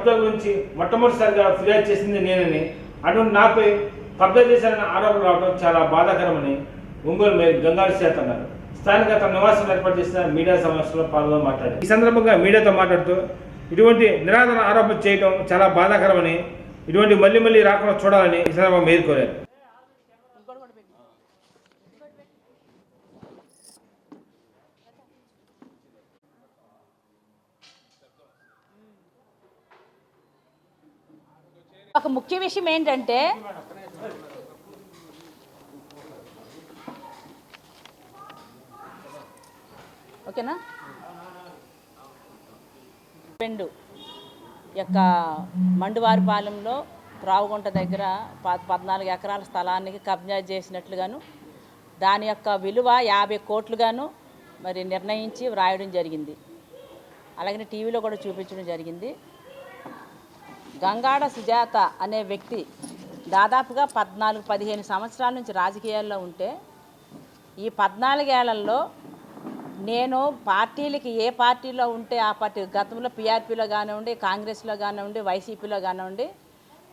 కబ్జా గురించి మొట్టమొదటిసారిగా ఫిర్యాదు చేసింది నేనని అటువంటి నాపై కబ్జా చేశారన్న ఆరోపణలు రావడం చాలా బాధాకరమని ఒంగోలు మేయర్ గంగాడి సేత అన్నారు స్థానిక తన నివాసం ఏర్పాటు చేసిన మీడియా సమావేశంలో పాల్గొని మాట్లాడారు. ఈ సందర్భంగా మీడియాతో మాట్లాడుతూ ఇటువంటి నిరాధన ఆరోపణ చేయడం చాలా బాధాకరమని ఇటువంటి మళ్ళీ మళ్ళీ రాకుండా చూడాలని ఈ సందర్భంగా మేయర్ ఒక ముఖ్య విషయం ఏంటంటే ఓకేనా? పెండు యొక్క మండువారిపాలెంలో రావుగుంట దగ్గర ప- పద్నాలుగు ఎకరాల స్థలానికి కబ్జా చేసినట్లుగాను దాని యొక్క విలువ యాభై కోట్లుగాను మరి నిర్ణయించి వ్రాయడం జరిగింది. అలాగే టీవీలో కూడా చూపించడం జరిగింది. గంగాడ సుజాత అనే వ్యక్తి దాదాపుగా పద్నాలుగు పదిహేను సంవత్సరాల నుంచి రాజకీయాల్లో ఉంటే ఈ పద్నాలుగేళ్ళలో నేను పార్టీలకి ఏ పార్టీలో ఉంటే ఆ పార్టీ గతంలో పీఆర్పీలో కానివ్వండి కాంగ్రెస్లో కానివ్వండి వైసీపీలో కానివ్వండి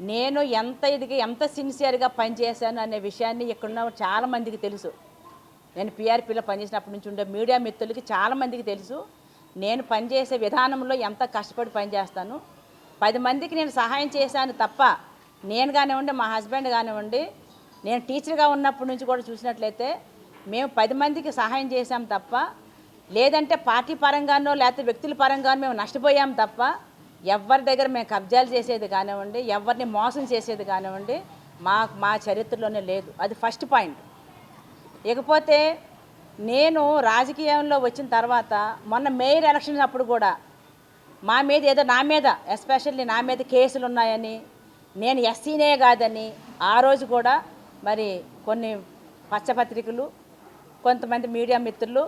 నేను ఎంత ఇదిగా ఎంత సిన్సియర్గా పనిచేశాను అనే విషయాన్ని ఇక్కడున్న చాలామందికి తెలుసు. నేను పీఆర్పీలో పనిచేసినప్పటి నుంచి ఉండే మీడియా మిత్రులకి చాలామందికి తెలుసు. నేను పనిచేసే విధానంలో ఎంత కష్టపడి పనిచేస్తాను పది మందికి నేను సహాయం చేశాను తప్ప నేను కానివ్వండి మా హస్బెండ్ కానివ్వండి నేను టీచర్గా ఉన్నప్పటి నుంచి కూడా చూసినట్లయితే మేము పది మందికి సహాయం చేశాం తప్ప లేదంటే పార్టీ పరంగానో లేకపోతే వ్యక్తుల పరంగానో మేము నష్టపోయాం తప్ప ఎవరి దగ్గర మేము కబ్జాలు చేసేది కానివ్వండి ఎవరిని మోసం చేసేది కానివ్వండి మా మా చరిత్రలోనే లేదు. అది ఫస్ట్ పాయింట్. ఇకపోతే నేను రాజకీయంలో వచ్చిన తర్వాత మొన్న మేయర్ ఎలక్షన్ అప్పుడు కూడా మా మీద ఏదో నా మీద ఎస్పెషల్లీ నా మీద కేసులు ఉన్నాయని నేను ఎస్సీనే కాదని ఆ రోజు కూడా మరి కొన్ని పచ్చపత్రికలు కొంతమంది మీడియా మిత్రులు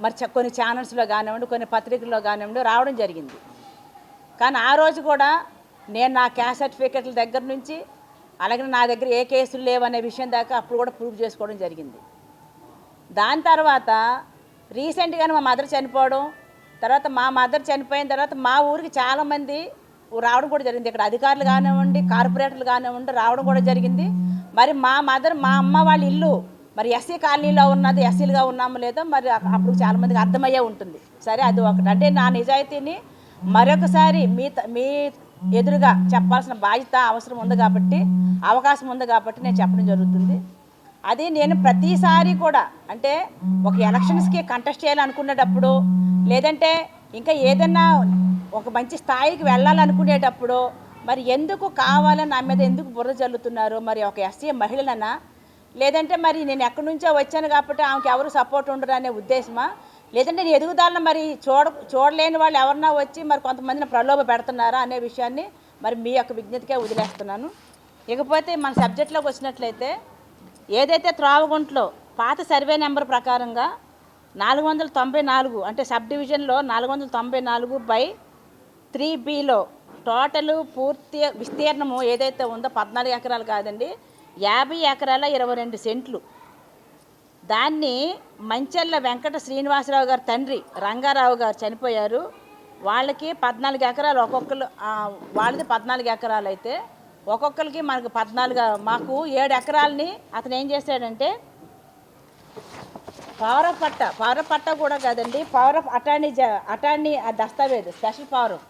మరి చ- కొన్ని ఛానల్స్లో కానివ్వండి కొన్ని పత్రికల్లో కానివ్వండి రావడం జరిగింది. కానీ ఆ రోజు కూడా నేను నా క్యాస్ట్ సర్టిఫికెట్ల దగ్గర నుంచి అలాగే నా దగ్గర ఏ కేసులు లేవనే విషయం దాకా అప్పుడు కూడా ప్రూవ్ చేసుకోవడం జరిగింది. దాని తర్వాత రీసెంట్గానే మా మదర్ చనిపోవడం తర్వాత మా మదర్ చనిపోయిన తర్వాత మా ఊరికి చాలామంది రావడం కూడా జరిగింది. ఇక్కడ అధికారులు కానివ్వండి కార్పొరేటర్లు కానివ్వండి రావడం కూడా జరిగింది. మరి మా మదర్ మా అమ్మ వాళ్ళ ఇల్లు మరి ఎస్సీ కాలనీలో ఉన్నది ఎస్సీలుగా ఉన్నామో లేదో మరి అప్పుడు చాలామందికి అర్థమయ్యే ఉంటుంది. సరే అది ఒకటి. అంటే నా నిజాయితీని మరొకసారి మీ త- మీ ఎదురుగా చెప్పాల్సిన బాధ్యత అవసరం ఉంది కాబట్టి అవకాశం ఉంది కాబట్టి నేను చెప్పడం జరుగుతుంది. అది నేను ప్రతిసారి కూడా అంటే ఒక ఎలక్షన్స్కి కంటెస్ట్ చేయాలనుకునేటప్పుడు లేదంటే ఇంకా ఏదైనా ఒక మంచి స్థాయికి వెళ్ళాలనుకునేటప్పుడు మరి ఎందుకు కావాలని నా మీద ఎందుకు బుర్ర జల్లుతున్నారు మరి ఒక ఎస్సీ మహిళలనా లేదంటే మరి నేను ఎక్కడి నుంచో వచ్చాను కాబట్టి ఆమెకి ఎవరు సపోర్ట్ ఉండరు అనే ఉద్దేశమా? లేదంటే నేను ఎదుగుదాలను మరి చూడ చూడలేని వాళ్ళు ఎవరన్నా వచ్చి మరి కొంతమందిని ప్రలోభ పెడుతున్నారా అనే విషయాన్ని మరి మీ యొక్క విజ్ఞతకే వదిలేస్తున్నాను. ఇకపోతే మన సబ్జెక్ట్లోకి వచ్చినట్లయితే ఏదైతే త్రావగుంట్లో పాత సర్వే నెంబర్ ప్రకారంగా నాలుగు వందల తొంభై నాలుగు అంటే సబ్ డివిజన్లో నాలుగు వందల తొంభై నాలుగు బై త్రీ బిలో టోటల్ పూర్తి విస్తీర్ణము ఏదైతే ఉందో పద్నాలుగు ఎకరాలు కాదండి యాభై ఎకరాల ఇరవై రెండు సెంట్లు. దాన్ని మంచెల్ల వెంకట శ్రీనివాసరావు గారి తండ్రి రంగారావు గారు చనిపోయారు. వాళ్ళకి పద్నాలుగు ఎకరాలు ఒక్కొక్కరు వాళ్ళది పద్నాలుగు ఎకరాలు అయితే ఒక్కొక్కరికి మనకు పద్నాలుగు మాకు ఏడు ఎకరాలని అతను ఏం చేశాడంటే పవర్ ఆఫ్ పట్ట పవర్ ఆఫ్ పట్ట కూడా కాదండి పవర్ ఆఫ్ అటార్నీ జ- అటార్నీ ఆ దస్తావేజ్ special power of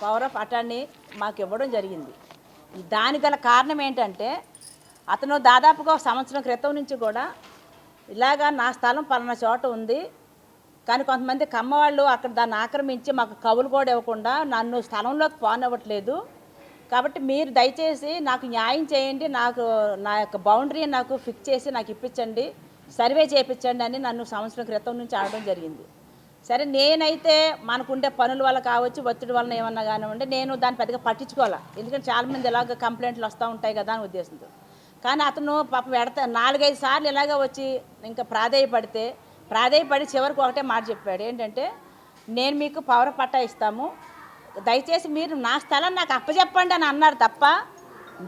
power of attorney మాకు ఇవ్వడం జరిగింది. దానికి గల కారణం ఏంటంటే అతను దాదాపుగా సంవత్సరం క్రితం నుంచి కూడా ఇలాగా నా స్థలం పలానా చోట ఉంది కానీ కొంతమంది కమ్మవాళ్ళు అక్కడ దాన్ని ఆక్రమించి మాకు కవులు కూడా ఇవ్వకుండా నన్ను స్థలంలోకి పోనివ్వట్లేదు కాబట్టి మీరు దయచేసి నాకు న్యాయం చేయండి నాకు నా యొక్క బౌండరీ నాకు ఫిక్స్ చేసి నాకు ఇప్పించండి సర్వే చేయించండి అని నన్ను సంవత్సరం క్రితం నుంచి ఆడడం జరిగింది. సరే నేనైతే మనకుండే పనుల వల్ల కావచ్చు ఒత్తిడి వలన ఏమన్నా కానివ్వండి నేను దాన్ని పెద్దగా పట్టించుకోవాలా. ఎందుకంటే చాలామంది ఇలాగ కంప్లైంట్లు వస్తూ ఉంటాయి కదా అని ఉద్దేశంతో. కానీ అతను పాప పెడతా నాలుగైదు సార్లు ఇలాగ వచ్చి ఇంకా ప్రాధేయపడితే ప్రాధేయపడి చివరికి ఒకటే మాట చెప్పాడు. ఏంటంటే నేను మీకు పవర్ పట్టా ఇస్తాము దయచేసి మీరు నా స్థలం నాకు అప్పచెప్పండి అని అన్నారు తప్ప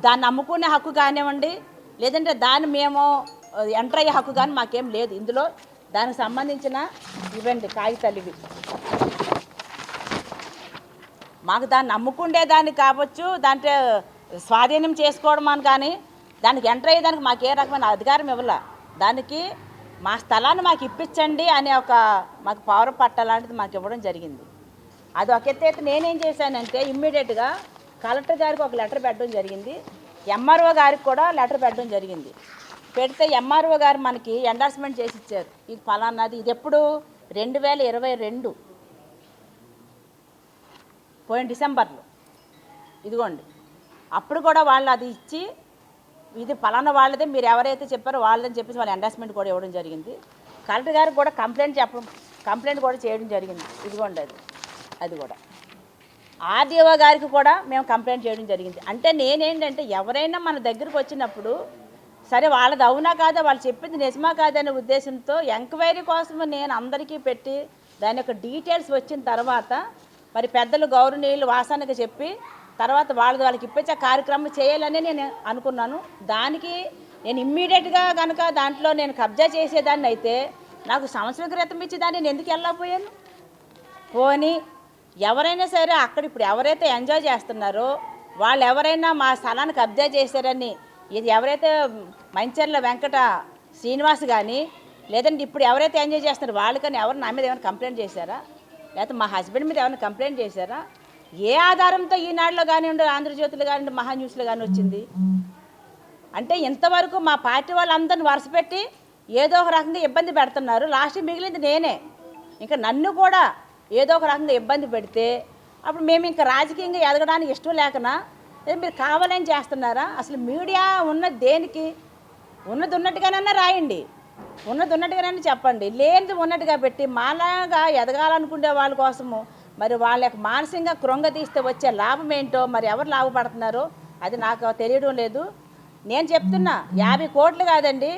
దాన్ని అమ్ముకునే హక్కు కానివ్వండి లేదంటే దాన్ని మేము ఎంటర్ అయ్యే హక్కు కానీ మాకేం లేదు. ఇందులో దానికి సంబంధించిన ఇవ్వండి కాగితాలు ఇవి మాకు దాన్ని నమ్ముకుండేదాన్ని కావచ్చు దాంట్లో స్వాధీనం చేసుకోవడం అని కానీ దానికి ఎంటర్ అయ్యేదానికి మాకు ఏ రకమైన అధికారం ఇవ్వాల. దానికి మా స్థలాన్ని మాకు ఇప్పించండి అనే ఒక మాకు పవర్ పట్ట లాంటిది మాకు ఇవ్వడం జరిగింది. అది ఒక ఎత్తు నేనేం చేశానంటే ఇమ్మీడియట్గా కలెక్టర్ గారికి ఒక లెటర్ పెట్టడం జరిగింది. ఎంఆర్ఓ గారికి కూడా లెటర్ పెట్టడం జరిగింది. పెడితే ఎంఆర్ఓ గారు మనకి ఎండార్స్మెంట్ చేసి ఇచ్చారు. ఇది ఫలానాది ఇది ఎప్పుడు? రెండు వేల ఇరవై రెండు. పోయిన డిసెంబర్లో. ఇదిగోండి. అప్పుడు కూడా వాళ్ళు అది ఇచ్చి ఇది ఫలానా వాళ్ళదే మీరు ఎవరైతే చెప్పారో వాళ్ళదని చెప్పేసి వాళ్ళ ఎండార్స్మెంట్ కూడా ఇవ్వడం జరిగింది. కలెక్టర్ గారికి కూడా కంప్లైంట్ చెప్పడం కంప్లైంట్ కూడా చేయడం జరిగింది. ఇదిగోండి అది. అది కూడా. ఆర్డీఓ గారికి కూడా మేము కంప్లైంట్ చేయడం జరిగింది. అంటే నేనేంటంటే ఎవరైనా మన దగ్గరకు వచ్చినప్పుడు సరే వాళ్ళది అవునా కాదా వాళ్ళు చెప్పింది నిజమా కాదనే అనే ఉద్దేశంతో ఎంక్వైరీ కోసం నేను అందరికీ పెట్టి దాని యొక్క డీటెయిల్స్ వచ్చిన తర్వాత మరి పెద్దలు గౌరవనీయులు వాసానికి చెప్పి తర్వాత వాళ్ళది వాళ్ళకి ఇప్పించే కార్యక్రమం చేయాలని నేను అనుకున్నాను. దానికి నేను ఇమ్మీడియట్గా కనుక దాంట్లో నేను కబ్జా చేసేదాన్ని అయితే నాకు సంవత్సరం క్రితం ఇచ్చేదాన్ని నేను ఎందుకు వెళ్ళకపోయాను పోనీ ఎవరైనా సరే అక్కడ ఇప్పుడు ఎవరైతే ఎంజాయ్ చేస్తున్నారో వాళ్ళు ఎవరైనా మా స్థలాన్ని కబ్జా చేశారని ఇది ఎవరైతే మంచర్ల వెంకట శ్రీనివాస్ కానీ లేదంటే ఇప్పుడు ఎవరైతే ఎంజాయ్ చేస్తున్నారో వాళ్ళకని ఎవరు నా మీద ఏమైనా కంప్లైంట్ చేశారా? లేకపోతే మా హస్బెండ్ మీద ఏమైనా కంప్లైంట్ చేశారా? ఏ ఆధారంతో ఈనాడులో కానివ్వండి ఆంధ్రజ్యోతిలో కానివ్వండి మహా న్యూస్లో కానీ వచ్చింది? అంటే ఇంతవరకు మా పార్టీ వాళ్ళందరిని వరుసపెట్టి ఏదో ఒక రకంగా ఇబ్బంది పెడుతున్నారు. లాస్ట్ మిగిలింది నేనే. ఇంకా నన్ను కూడా ఏదో ఒక రకంగా ఇబ్బంది పెడితే అప్పుడు మేము ఇంకా రాజకీయంగా ఎదగడానికి ఇష్టం లేకనా? లేదా మీరు కావాలని చేస్తున్నారా? అసలు మీడియా ఉన్న దేనికి? ఉన్నది ఉన్నట్టుగానన్నా రాయండి. ఉన్నది ఉన్నట్టుగానే చెప్పండి. లేనిది ఉన్నట్టుగా పెట్టి మాలాగా ఎదగాలనుకునే వాళ్ళ కోసము మరి వాళ్ళ యొక్క మానసికంగా కృంగతీస్తే వచ్చే లాభం ఏంటో మరి ఎవరు లాభపడుతున్నారో? అది నాకు తెలియడం లేదు. నేను చెప్తున్నా యాభై కోట్లు కాదండి.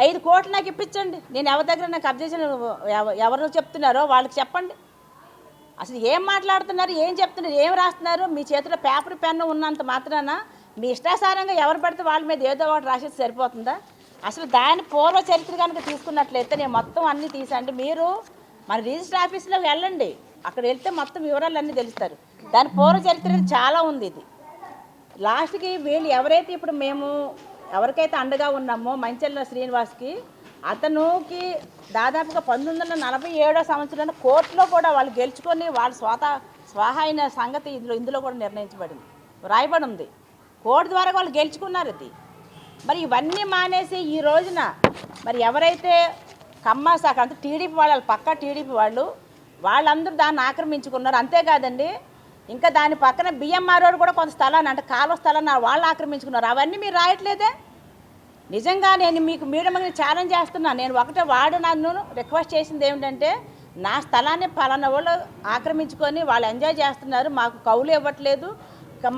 ఐదు కోట్లు నాకు ఇప్పించండి. నేను ఎవరి దగ్గర నాకు అబ్జెక్షన్ ఎవరు చెప్తున్నారో వాళ్ళకి చెప్పండి. అసలు ఏం మాట్లాడుతున్నారు ఏం చెప్తున్నారు ఏం రాస్తున్నారు? మీ చేతిలో పేపర్ పెన్ను ఉన్నంత మాత్రాన మీ ఇష్టాసారంగా ఎవరు పడితే వాళ్ళ మీద ఏదో ఒకటి రాసేసి సరిపోతుందా? అసలు దాని పూర్వ చరిత్ర కనుక తీసుకున్నట్లయితే నేను మొత్తం అన్నీ తీసండి మీరు మన రిజిస్టర్ ఆఫీస్లో వెళ్ళండి. అక్కడ వెళ్తే మొత్తం వివరాలు అన్నీ తెలుస్తారు. దాని పూర్వ చరిత్ర చాలా ఉంది ఇది. లాస్ట్కి వీళ్ళు ఎవరైతే ఇప్పుడు మేము ఎవరికైతే అండగా ఉన్నామో మంచెల్లో శ్రీనివాస్కి అతనుకి దాదాపుగా పంతొమ్మిది వందల నలభై ఏడో సంవత్సరంలో కోర్టులో కూడా వాళ్ళు గెలుచుకొని వాళ్ళ స్వాత స్వాహ అయిన సంగతి ఇందులో ఇందులో కూడా నిర్ణయించబడింది. రాయబడి ఉంది కోర్టు ద్వారా వాళ్ళు గెలుచుకున్నారు ఇది. మరి ఇవన్నీ మానేసి ఈ రోజున మరి ఎవరైతే కమ్మ శాఖ అంటే టీడీపీ వాళ్ళు పక్క టీడీపీ వాళ్ళు వాళ్ళందరూ దాన్ని ఆక్రమించుకున్నారు. అంతేకాదండి ఇంకా దాని పక్కన బిఎంఆర్ కూడా కొంత స్థలాన్ని అంటే కాలువ స్థలాన్ని వాళ్ళు ఆక్రమించుకున్నారు. అవన్నీ మీరు రాయట్లేదే? నిజంగా నేను మీకు మీడియం ఛాలెంజ్ చేస్తున్నాను నేను ఒకటే వాడు నన్ను రిక్వెస్ట్ చేసింది ఏమిటంటే నా స్థలాన్ని పలానా వాళ్ళు ఆక్రమించుకొని వాళ్ళు ఎంజాయ్ చేస్తున్నారు. మాకు కౌలు ఇవ్వట్లేదు.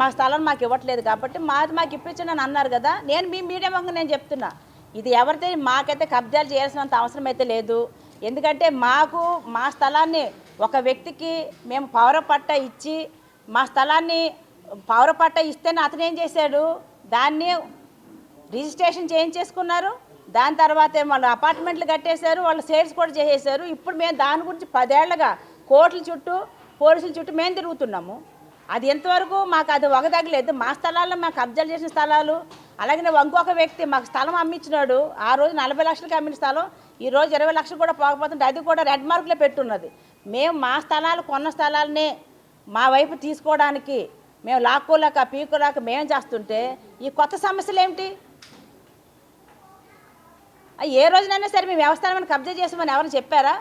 మా స్థలం మాకు ఇవ్వట్లేదు కాబట్టి మాది మాకు ఇప్పించండి అని అన్నారు కదా. నేను మీ మీడియం వంక నేను చెప్తున్నా. ఇది ఎవరితే మాకైతే కబ్జాలు చేయాల్సినంత అవసరం అయితే లేదు. ఎందుకంటే మాకు మా స్థలాన్ని ఒక వ్యక్తికి మేము పౌర పట్ట ఇచ్చి మా స్థలాన్ని పౌర పట్ట ఇస్తేనే అతను ఏం చేశాడు? దాన్ని రిజిస్ట్రేషన్ చేయించేసుకున్నారు. దాని తర్వాత వాళ్ళు అపార్ట్మెంట్లు కట్టేశారు వాళ్ళు సేల్స్ కూడా చేసేసారు ఇప్పుడు మేము దాని గురించి పదేళ్ళుగా కోర్టుల చుట్టూ పోలీసుల చుట్టూ మేము తిరుగుతున్నాము. అది ఎంతవరకు మాకు అది ఒగదగలేదు మా స్థలాల్లో మాకు కబ్జాలు చేసిన స్థలాలు అలాగే ఇంకొక వ్యక్తి మాకు స్థలం అమ్మించినాడు. ఆ రోజు నలభై లక్షలకి అమ్మిన స్థలం ఈ రోజు ఇరవై లక్షలు కూడా పోకపోతుంటే అది కూడా రెడ్ మార్కులో పెట్టున్నది. మేము మా స్థలాలు కొన్న స్థలాలనే మా వైపు తీసుకోవడానికి మేము లాక్కోలేక పీకోలేక మేము చేస్తుంటే ఈ కొత్త సమస్యలు ఏమిటి ఏ రోజునైనా సరే మేము వ్యవస్థానం కబ్జా చేసామని ఎవరు చెప్పారా?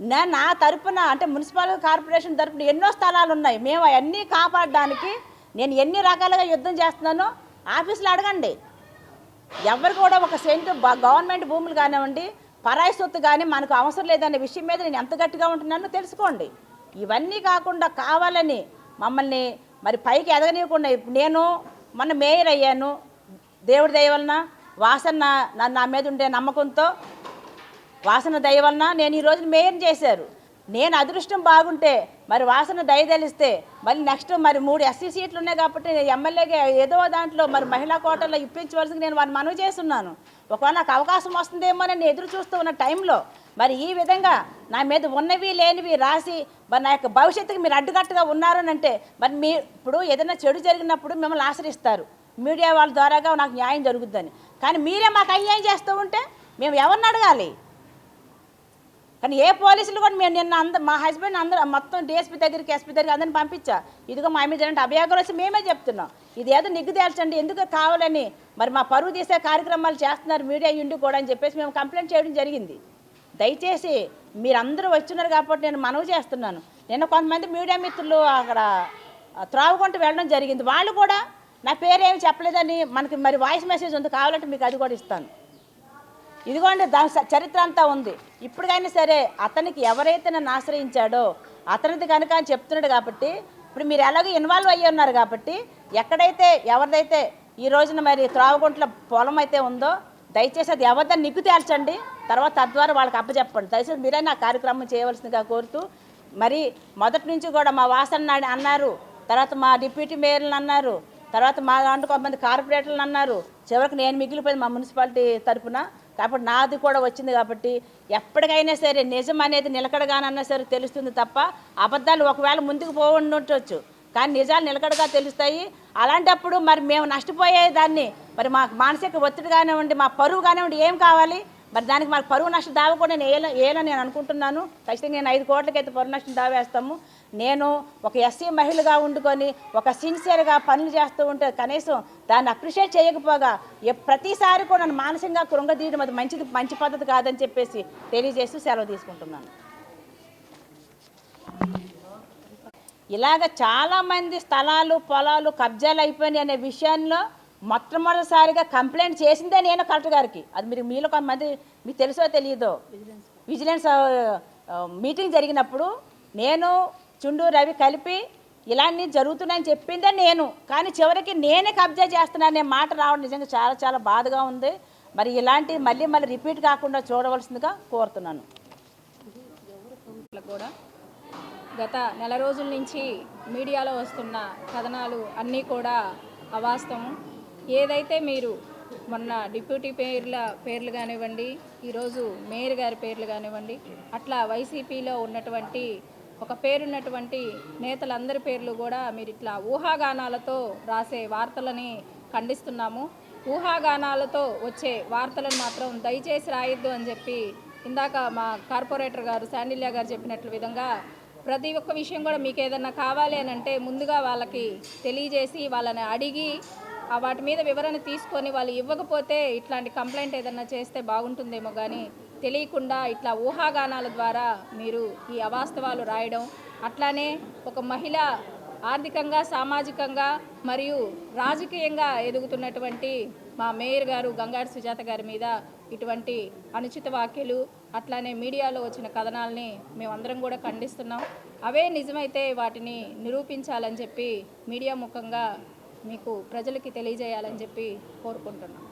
నా నా తరపున అంటే మున్సిపల్ కార్పొరేషన్ తరపున ఎన్నో స్థలాలు ఉన్నాయి మేము అవన్నీ కాపాడడానికి నేను ఎన్ని రకాలుగా యుద్ధం చేస్తున్నానో ఆఫీసులో అడగండి. ఎవరు కూడా ఒక సెంట్ గవర్నమెంట్ భూములు కానివ్వండి పరాయి సొత్తు కానీ మనకు అవసరం లేదనే విషయం మీద నేను ఎంత గట్టిగా ఉంటున్నానో తెలుసుకోండి. ఇవన్నీ కాకుండా కావాలని మమ్మల్ని మరి పైకి ఎదగనివ్వకుండా నేను మొన్న మేయర్ అయ్యాను. దేవుడి దయ వలన వాసన నా నా మీద ఉండే నమ్మకంతో వాసన దయ వలన నేను ఈ రోజున మేయర్ చేశారు. నేను అదృష్టం బాగుంటే మరి వాసన దయదలిస్తే మళ్ళీ నెక్స్ట్ మరి మూడు ఎస్సీ సీట్లు ఉన్నాయి కాబట్టి నేను ఎమ్మెల్యేగా ఏదో దాంట్లో మరి మహిళా కోటల్లో ఇప్పించవలసింది నేను వారిని మనవి చేస్తున్నాను. ఒకవేళ నాకు అవకాశం వస్తుందేమో అని నేను ఎదురు చూస్తూ ఉన్న టైంలో మరి ఈ విధంగా నా మీద ఉన్నవి లేనివి రాసి మరి నా యొక్క భవిష్యత్తుకి మీరు అడ్డుకట్టుగా ఉన్నారని అంటే మరి మీ ఇప్పుడు ఏదైనా చెడు జరిగినప్పుడు మిమ్మల్ని ఆశ్రయిస్తారు. మీడియా వాళ్ళ ద్వారాగా నాకు న్యాయం జరుగుద్దని. కానీ మీరే మాకు అన్యాయం చేస్తూ ఉంటే మేము ఎవరిని అడగాలి? కానీ ఏ పోలీసులు కూడా మేము నిన్న అంద మా హస్బెండ్ అందరూ మొత్తం డిఎస్పీ దగ్గరికి ఎస్పీ దగ్గరికి అందరిని పంపించా. ఇదిగో మా మీద అంటే వచ్చి మేమే చెప్తున్నాం. ఇది ఏదో నిగ్గుదేల్చండి ఎందుకు కావాలని మరి మా పరువు తీసే కార్యక్రమాలు చేస్తున్నారు మీడియా ఇండి కూడా అని చెప్పేసి మేము కంప్లైంట్ చేయడం జరిగింది. దయచేసి మీరందరూ వచ్చినారు కాబట్టి నేను మనవి చేస్తున్నాను. నిన్న కొంతమంది మీడియా మిత్రులు అక్కడ త్రాగుకుంటూ త్రావుకుంటూ వెళ్ళడం జరిగింది. వాళ్ళు కూడా నా పేరేమి చెప్పలేదని మనకి మరి వాయిస్ మెసేజ్ ఉంది కావాలంటే మీకు అది కూడా ఇస్తాను. ఇదిగోండి దాని చరిత్ర అంతా ఉంది. ఇప్పటికైనా సరే అతనికి ఎవరైతే నన్ను ఆశ్రయించాడో అతనిది కనుక అని చెప్తున్నాడు కాబట్టి ఇప్పుడు మీరు ఎలాగో ఇన్వాల్వ్ అయ్యి ఉన్నారు కాబట్టి ఎక్కడైతే ఎవరిదైతే ఈ రోజున మరి త్రావగుంట్ల పొలం అయితే ఉందో దయచేసి అది ఎవరిదని నిగ్గు తేల్చండి. తర్వాత తద్వారా వాళ్ళకి అప్పచెప్పండి. దయచేసి మీరే నా కార్యక్రమం చేయవలసిందిగా కోరుతూ మరి మొదటి నుంచి కూడా మా వాసన అన్నారు తర్వాత మా డిప్యూటీ మేయర్లను అన్నారు తర్వాత మా దాంట్లో కొంతమంది కార్పొరేటర్లు అన్నారు చివరికి నేను మిగిలిపోయింది మా మున్సిపాలిటీ తరఫున కాబట్టి నాది కూడా వచ్చింది కాబట్టి ఎప్పటికైనా సరే నిజం అనేది నిలకడగానన్నా సరే తెలుస్తుంది తప్ప అబద్ధాలు ఒకవేళ ముందుకు పోవుండొచ్చు. కానీ నిజాలు నిలకడగా తెలుస్తాయి. అలాంటప్పుడు మరి మేము నష్టపోయే దాన్ని మరి మాకు మానసిక ఒత్తిడి కానివ్వండి మా పరువు కానివ్వండి ఏం కావాలి? మరి దానికి మాకు పరువు నష్టం దావా కూడా నేను ఏల ఏలని నేను అనుకుంటున్నాను. ఖచ్చితంగా నేను ఐదు కోట్లకైతే పరువు నష్టం దావేస్తాము. నేను ఒక ఎస్సీ మహిళగా ఉండుకొని ఒక సిన్సియర్గా పనులు చేస్తూ ఉంటే కనీసం దాన్ని అప్రిషియేట్ చేయకపోగా ప్రతిసారి కూడా నన్ను మానసికంగా కృంగదీయడం అది మంచిది మంచి పద్ధతి కాదని చెప్పేసి తెలియజేస్తూ సెలవు తీసుకుంటున్నాను. ఇలాగ చాలామంది స్థలాలు పొలాలు కబ్జాలు అయిపోయినాయి అనే విషయంలో మొట్టమొదటిసారిగా కంప్లైంట్ చేసిందే నేను కలెక్టర్ గారికి. అది మీరు మీలో కొంతమంది మీకు తెలుసో తెలియదో? విజిలెన్స్ మీటింగ్ జరిగినప్పుడు నేను చుండు రవి కలిపి ఇలాంటి జరుగుతున్నాయని చెప్పిందే నేను. కానీ చివరికి నేనే కబ్జా చేస్తున్నాననే మాట రావడం నిజంగా చాలా చాలా బాధగా ఉంది. మరి ఇలాంటి మళ్ళీ మళ్ళీ రిపీట్ కాకుండా చూడవలసిందిగా కోరుతున్నాను. కూడా గత నెల రోజుల నుంచి మీడియాలో వస్తున్న కథనాలు అన్నీ కూడా అవాస్తవం. ఏదైతే మీరు మొన్న డిప్యూటీ పేర్ల పేర్లు కానివ్వండి ఈరోజు మేయర్ గారి పేర్లు కానివ్వండి అట్లా వైసీపీలో ఉన్నటువంటి ఒక పేరున్నటువంటి నేతలందరి పేర్లు కూడా మీరు ఇట్లా ఊహాగానాలతో రాసే వార్తలని ఖండిస్తున్నాము. ఊహాగానాలతో వచ్చే వార్తలను మాత్రం దయచేసి రాయొద్దు అని చెప్పి ఇందాక మా కార్పొరేటర్ గారు శాండిల్య గారు చెప్పినట్లు విధంగా ప్రతి ఒక్క విషయం కూడా మీకు ఏదన్నా కావాలి అని అంటే ముందుగా వాళ్ళకి తెలియజేసి వాళ్ళని అడిగి వాటి మీద వివరణ తీసుకొని వాళ్ళు ఇవ్వకపోతే ఇట్లాంటి కంప్లైంట్ ఏదన్నా చేస్తే బాగుంటుందేమో కానీ తెలియకుండా ఇట్లా ఊహాగానాల ద్వారా మీరు ఈ అవాస్తవాలు రాయడం అట్లానే ఒక మహిళ ఆర్థికంగా సామాజికంగా మరియు రాజకీయంగా ఎదుగుతున్నటువంటి మా మేయర్ గారు గంగాడి సుజాత గారి మీద ఇటువంటి అనుచిత వ్యాఖ్యలు అట్లానే మీడియాలో వచ్చిన కథనాలని మేమందరం కూడా ఖండిస్తున్నాం. అవే నిజమైతే వాటిని నిరూపించాలని చెప్పి మీడియా ముఖంగా మీకు ప్రజలకి తెలియజేయాలని చెప్పి కోరుకుంటున్నాను